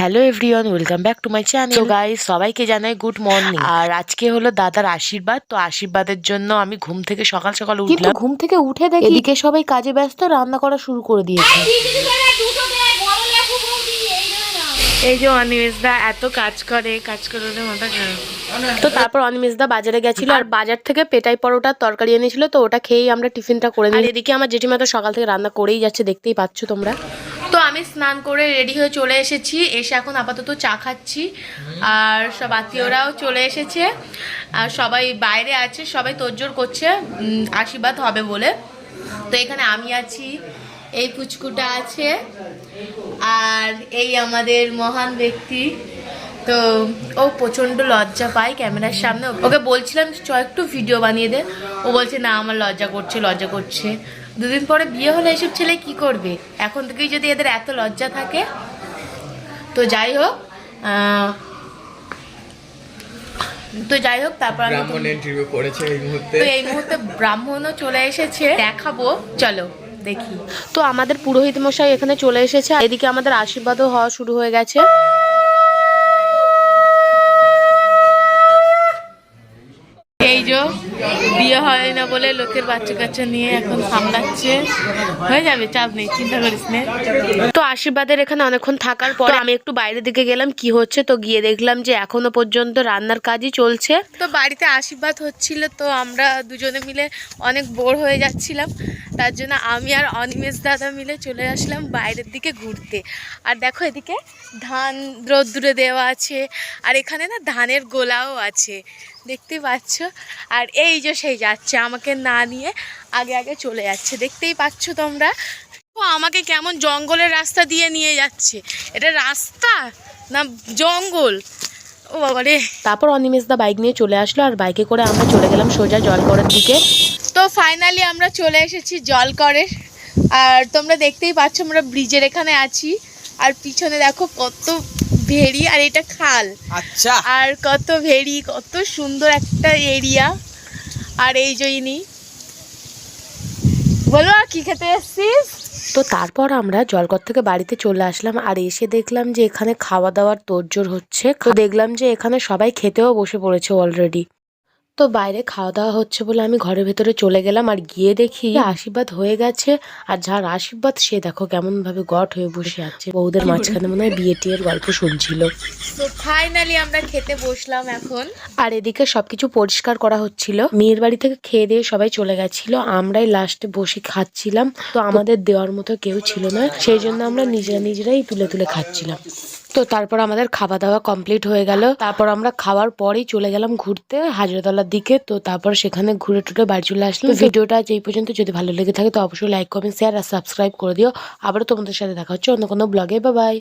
Hello everyone welcome back to my channel তো guys সবাইকে জানাই গুড মর্নিং আর আজকে হলো দাদার আশীর্বাদ। তো আশীর্বাদের জন্য আমি ঘুম থেকে সকাল সকাল উঠলাম। ঘুম থেকে উঠে দেখি এদিকে সবাই কাজে ব্যস্ত রান্না করা শুরু করে দিয়েছে। এই যে অনিমেষদা এত কাজ করে কাজ করে মাথা খারাপ। তো তারপর অনিমেষদা বাজারে গেছিল আর বাজার থেকে পেটাই পরোটার তরকারি এনেছিল তো ওটা খেয়েই আমরা টিফিনটা করে নিই। আর এদিকে আমার জেঠিমা তো সকাল থেকে রান্না করেই যাচ্ছে দেখতেই পাচ্ছ তোমরা। আমি স্নান করে রেডি হয়ে চলে এসেছি। এসে এখন আপাতত চা খাচ্ছি। আর সব আত্মীয়রাও চলে এসেছে। আর সবাই বাইরে আছে, সবাই তোড়জোড় করছে। আশীর্বাদ হবে বলে। তো এখানে আমি আছি, এই পুচকুটা আছে, আর এই আমাদের মহান ব্যক্তি। তো ও প্রচণ্ড লজ্জা পায় ক্যামেরার সামনে। ওকে বলছিলাম চ একটু ভিডিও বানিয়ে দে। ও বলছে, না, আমার লজ্জা করছে লজ্জা করছে। দুদিন পরে বিয়ে হলে এসব ছেলে কি করবে? এখন থেকেই যদি এদের এত লজ্জা থাকে? তো যাই হোক তো যাই হোক তারপর আমি ব্রাহ্মণ ইন্টারভিউ করেছে এই মুহূর্তে। তো এই মুহূর্তে ব্রাহ্মণও চলে এসেছে দেখাবো চলো দেখি। তো আমাদের পুরোহিত মশাই এখানে চলে এসেছে এদিকে আমাদের আশীর্বাদও হওয়া শুরু হয়ে গেছে। এই যে বিয়ে হয় না বলে লোকের বাচ্চা কাচ্চা নিয়ে এখন সামলাচ্ছে। হয়ে যাবে চাপ নেই চিন্তা করিস না। তো আশীর্বাদের এখানে অনেকক্ষণ থাকার পর আমি একটু বাইরের দিকে গেলাম কি হচ্ছে? তো গিয়ে দেখলাম যে এখনও পর্যন্ত রান্নার কাজই চলছে। তো বাড়িতে আশীর্বাদ হচ্ছিল তো আমরা দুজনে মিলে অনেক বোর হয়ে যাচ্ছিলাম। তার জন্য আমি আর অনিমেষ দাদা মিলে চলে আসলাম বাইরের দিকে ঘুরতে। আর দেখো এদিকে ধান রোদ্দুরে দেওয়া আছে, আর এখানে না ধানের গোলাও আছে, দেখতে পাচ্ছ? আর এই যে সেই যাচ্ছে, আমাকে না নিয়ে আগে আগে চলে যাচ্ছে, দেখতেই পাচ্ছ তোমরা? আমাকে কেমন জঙ্গলের রাস্তা দিয়ে নিয়ে যাচ্ছে। এটা রাস্তা না জঙ্গল? ও বাবা রে তারপর অনিমেষদা বাইক নিয়ে চলে আসলো, আর বাইকে করে আমরা চলে গেলাম সোজা জলকরের দিকে। তো ফাইনালি আমরা চলে এসেছি জলকরে আর তোমরা দেখতেই পাচ্ছ আমরা ব্রিজের এখানে আছি। আর পিছনে দেখো কত ভেড়ি আর এটা খাল। আচ্ছা। আর কত ভেড়ি কত সুন্দর একটা এরিয়া। আর এই জইনি বলো আর কি খেতে এসছিস? তো তারপর আমরা জলকর থেকে বাড়িতে চলে আসলাম আর এসে দেখলাম যে এখানে খাওয়া দাওয়ার তোড়জোড় হচ্ছে। তো দেখলাম যে এখানে সবাই খেতেও বসে পড়েছে অলরেডি তো বাইরে খাওয়া দাওয়া হচ্ছে বলে আমি ঘরের ভেতরে চলে গেলাম আর গিয়ে দেখি আশীর্বাদ হয়ে গেছে। আর যার আশীর্বাদ সে দেখো কেমন ভাবে গট হয়ে বসে আছে। বউদের মাঝখানে মনে হয় বিয়ে টিয়ের গল্প শুনছিল। তো ফাইনালি আমরা খেতে বসলাম এখন। আর এদিকে সবকিছু পরিষ্কার করা হচ্ছিল। মেয়ের বাড়ি থেকে খেয়ে দিয়ে সবাই চলে গেছিল। আমরাই লাস্টে বসে খাচ্ছিলাম। তো আমাদের দেওয়ার মতো কেউ ছিল না। সেই জন্য আমরা নিজেরা নিজেরাই তুলে তুলে খাচ্ছিলাম। তো তারপর আমাদের খাওয়া দাওয়া কমপ্লিট হয়ে গেল। তারপর আমরা খাওয়ার পরেই চলে গেলাম ঘুরতে হাজরাতলার দিকে। তো তারপর সেখানে ঘুরে টুরে বাড়ি চলে আসলাম। ভিডিওটা আজ এই পর্যন্ত। যদি ভালো লেগে থাকে তো অবশ্যই লাইক কমেন্ট শেয়ার আর সাবস্ক্রাইব করে দিও। আবারও তোমাদের সাথে দেখা হচ্ছে অন্য কোনো ব্লগে বা বাই